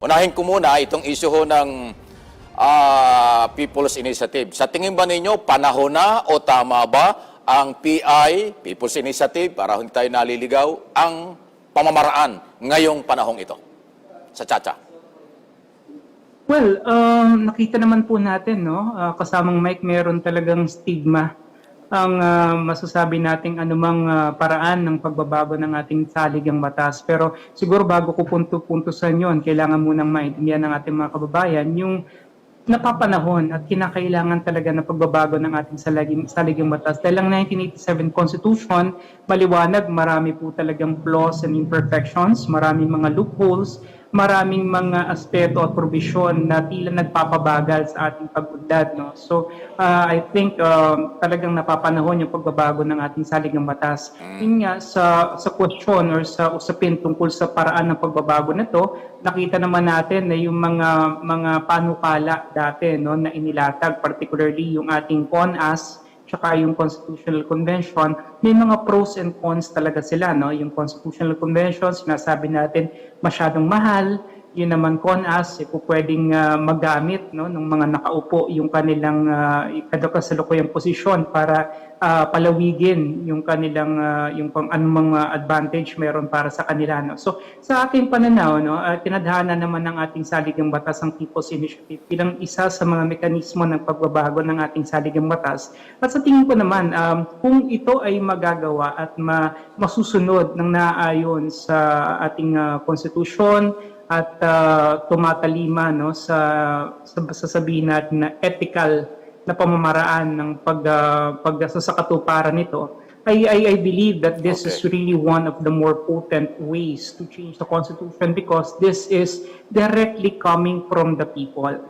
Unahin ko muna itong issue ho ng ah, People's Initiative. Sa tingin ba ninyo, panahon na o tama ba ang PI, People's Initiative, para hindi tayo naliligaw, ang pamamaraan ngayong panahong ito? Sa Chacha. Well, um, nakita naman po natin, no, ah, kasamang Mike, meron talagang stigma ang ah, masasabi nating anumang ah, paraan ng pagbabago ng ating saligang batas. Pero siguro bago ko punto-puntusan yon, kailangan munang maintindihan ng ating mga kababayan yung napapanahon at kinakailangan talaga na pagbabago ng ating saliging, saligang batas. Dahil ang 1987 Constitution, maliwanag, marami po talagang flaws and imperfections, maraming mga loopholes, maraming mga aspeto at provision na tila nagpapabagal sa ating pag-unlad. No? So, uh, I think um, talagang napapanahon yung pagbabago ng ating saligang batas. Yun nga, sa, sa question or sa usapin tungkol sa paraan ng pagbabago nito, nakita naman natin na yung mga mga panukala dati no, na inilatag, particularly yung ating CONAS, tsaka yung Constitutional Convention, may mga pros and cons talaga sila. No? Yung Constitutional Convention, sinasabi natin masyadong mahal. Yun naman CONAS, eh, kung pwedeng ah, magamit no, ng mga nakaupo yung kanilang uh, kasalukuyang posisyon para ah, palawigin yung kanilang ah, yung pang anumang ah, advantage meron para sa kanila. No? So sa aking pananaw, no, uh, tinadhana naman ng ating saligang batas ang People's Initiative bilang isa sa mga mekanismo ng pagbabago ng ating saligang batas. At sa tingin ko naman, um, kung ito ay magagawa at ma- masusunod ng naayon sa ating ah, konstitusyon at ah, tumatalima no, sa, sa sasabihin natin na ethical na pamamaraan ng pag, ah, pag sa katuparan nito, I, I, I believe that this is Okay. really one of the more potent ways to change the Constitution because this is directly coming from the people.